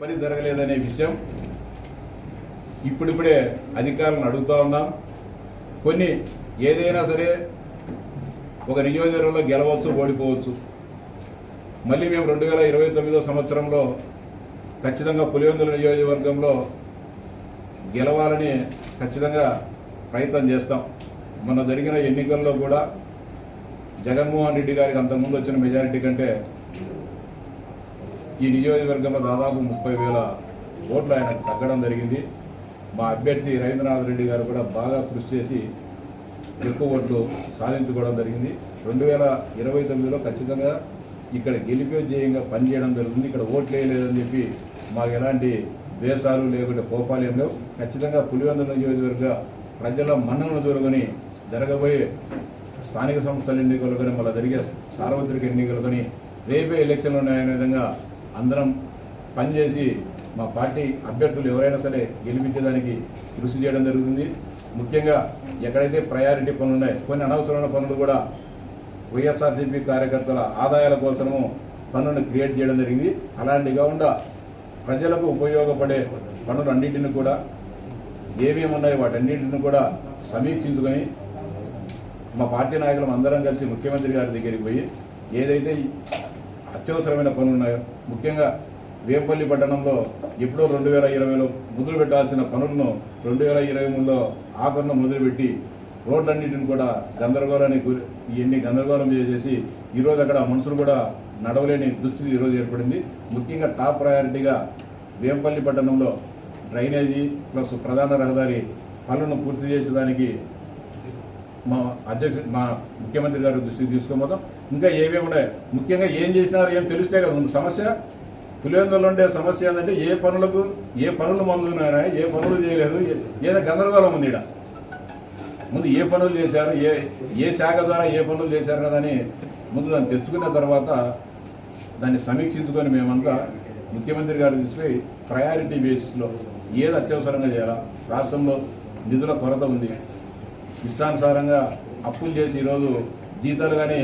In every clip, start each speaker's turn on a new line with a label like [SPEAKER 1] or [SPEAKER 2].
[SPEAKER 1] పని జరగలేదనే విషయం ఇప్పుడిప్పుడే అధికారులను అడుగుతా ఉన్నాం. కొన్ని ఏదైనా సరే ఒక నియోజకవర్గంలో గెలవచ్చు ఓడిపోవచ్చు. మళ్ళీ మేము రెండు వేల ఇరవై తొమ్మిదో సంవత్సరంలో ఖచ్చితంగా పులివెందుల నియోజకవర్గంలో గెలవాలని ఖచ్చితంగా ప్రయత్నం చేస్తాం. మొన్న జరిగిన ఎన్నికల్లో కూడా జగన్మోహన్ రెడ్డి గారికి అంతకుముందు వచ్చిన మెజారిటీ కంటే ఈ నియోజకవర్గంలో దాదాపు ముప్పై వేల ఓట్లు ఆయన తగ్గడం జరిగింది. మా అభ్యర్థి రవీంద్రనాథ్ రెడ్డి గారు కూడా బాగా కృషి చేసి ఎక్కువ ఓట్లు సాధించుకోవడం జరిగింది. రెండు వేల ఇరవై తొమ్మిదిలో ఖచ్చితంగా ఇక్కడ గెలిపే పనిచేయడం జరుగుతుంది. ఇక్కడ ఓట్లు వేయలేదని చెప్పి మాకు ఎలాంటి ద్వేషాలు లేకుంటే కోపాలు ఏం లేవు. ఖచ్చితంగా పులివెందుల నియోజకవర్గ ప్రజల మన్ననలు దొరుకుని జరగబోయే స్థానిక సంస్థల ఎన్నికలు కానీ మళ్ళీ జరిగే సార్వత్రిక ఎన్నికలు కానీ రేపే ఎలక్షన్లు ఉన్నాయనే విధంగా అందరం పనిచేసి మా పార్టీ అభ్యర్థులు ఎవరైనా సరే గెలిపించేదానికి కృషి చేయడం జరుగుతుంది. ముఖ్యంగా ఎక్కడైతే ప్రయారిటీ పనులు ఉన్నాయో కొన్ని అనవసరమైన పనులు కూడా వైఎస్ఆర్సీపీ కార్యకర్తల ఆదాయాల కోసము పనులను క్రియేట్ చేయడం జరిగింది. అలాంటి కాకుండా ప్రజలకు ఉపయోగపడే పనులు అన్నింటిని కూడా ఏమేమి ఉన్నాయో వాటన్నింటిని కూడా సమీక్షించుకొని మా పార్టీ నాయకులం అందరం కలిసి ముఖ్యమంత్రి గారి దగ్గరికి పోయి ఏదైతే అత్యవసరమైన పనులు ఉన్నాయో ముఖ్యంగా వేపల్లి పట్టణంలో ఎప్పుడో రెండు వేల ఇరవైలో మొదలు పెట్టాల్సిన పనులను రెండు వేల ఇరవై మూడులో ఆఖరణ మొదలుపెట్టి రోడ్లన్నింటిని కూడా గందరగోళానికి గురి ఇవన్నీ గందరగోళం చేసేసి ఈరోజు అక్కడ మనుషులు కూడా నడవలేని దుస్థితి ఈరోజు ఏర్పడింది. ముఖ్యంగా టాప్ ప్రయారిటీగా వేంపల్లి పట్టణంలో డ్రైనేజీ ప్లస్ ప్రధాన రహదారి పనులను పూర్తి చేసేదానికి మా అధ్యక్ష మా ముఖ్యమంత్రి గారి దృష్టికి తీసుకోబోతాం ఇంకా ఏమేమి ఉన్నాయి? ముఖ్యంగా ఏం చేసినారు ఏం తెలిస్తే కదా. ముందు సమస్య. పులివెందులో ఉండే సమస్య ఏంటంటే ఏ పనులకు ఏ పనులు మందున్నాయా ఏ పనులు చేయలేదు ఏ- ఏదో గందరగోళం ఉంది ఈడ. ముందు ఏ పనులు చేశారు ఏ ఏ శాఖ ద్వారా ఏ పనులు చేశారు కదా అని ముందు దాన్ని తెచ్చుకున్న తర్వాత దాన్ని సమీక్షించుకొని మేమంతా ముఖ్యమంత్రి గారు తీసుకుపోయి ప్రయారిటీ బేసిస్లో ఏది అత్యవసరంగా చేయాలా? రాష్ట్రంలో నిధుల కొరత ఉంది. ఇష్టానుసారంగా అప్పులు చేసి ఈరోజు జీతాలు కానీ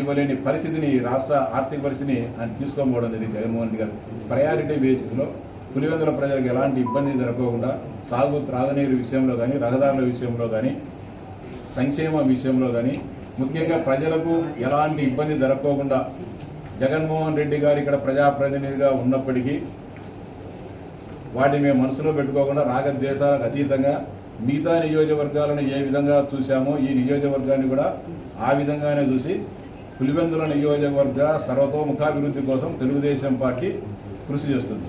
[SPEAKER 1] ఇవ్వలేని పరిస్థితిని రాష్ట్ర ఆర్థిక పరిస్థితిని ఆయన తీసుకోకపోవడం జరిగింది జగన్మోహన్ రెడ్డి గారు. ప్రయారిటీ బేసిస్లో పులివెందుల ప్రజలకు ఎలాంటి ఇబ్బంది జరగకుండా సాగు త్రాగునీరు విషయంలో కానీ రహదారుల విషయంలో కానీ సంక్షేమ విషయంలో కానీ ముఖ్యంగా ప్రజలకు ఎలాంటి ఇబ్బంది జరగకోకుండా జగన్మోహన్ రెడ్డి గారు ఇక్కడ ప్రజాప్రతినిధిగా ఉన్నప్పటికీ వాటిని మేము మనసులో పెట్టుకోకుండా రాగద్వేషాలకు అతీతంగా మిగతా నియోజకవర్గాలను ఏ విధంగా చూశామో ఈ నియోజకవర్గాన్ని కూడా ఆ విధంగానే చూసి పులివెందుల నియోజకవర్గ సర్వతోముఖాభివృద్ధి కోసం తెలుగుదేశం పార్టీ కృషి చేస్తుంది.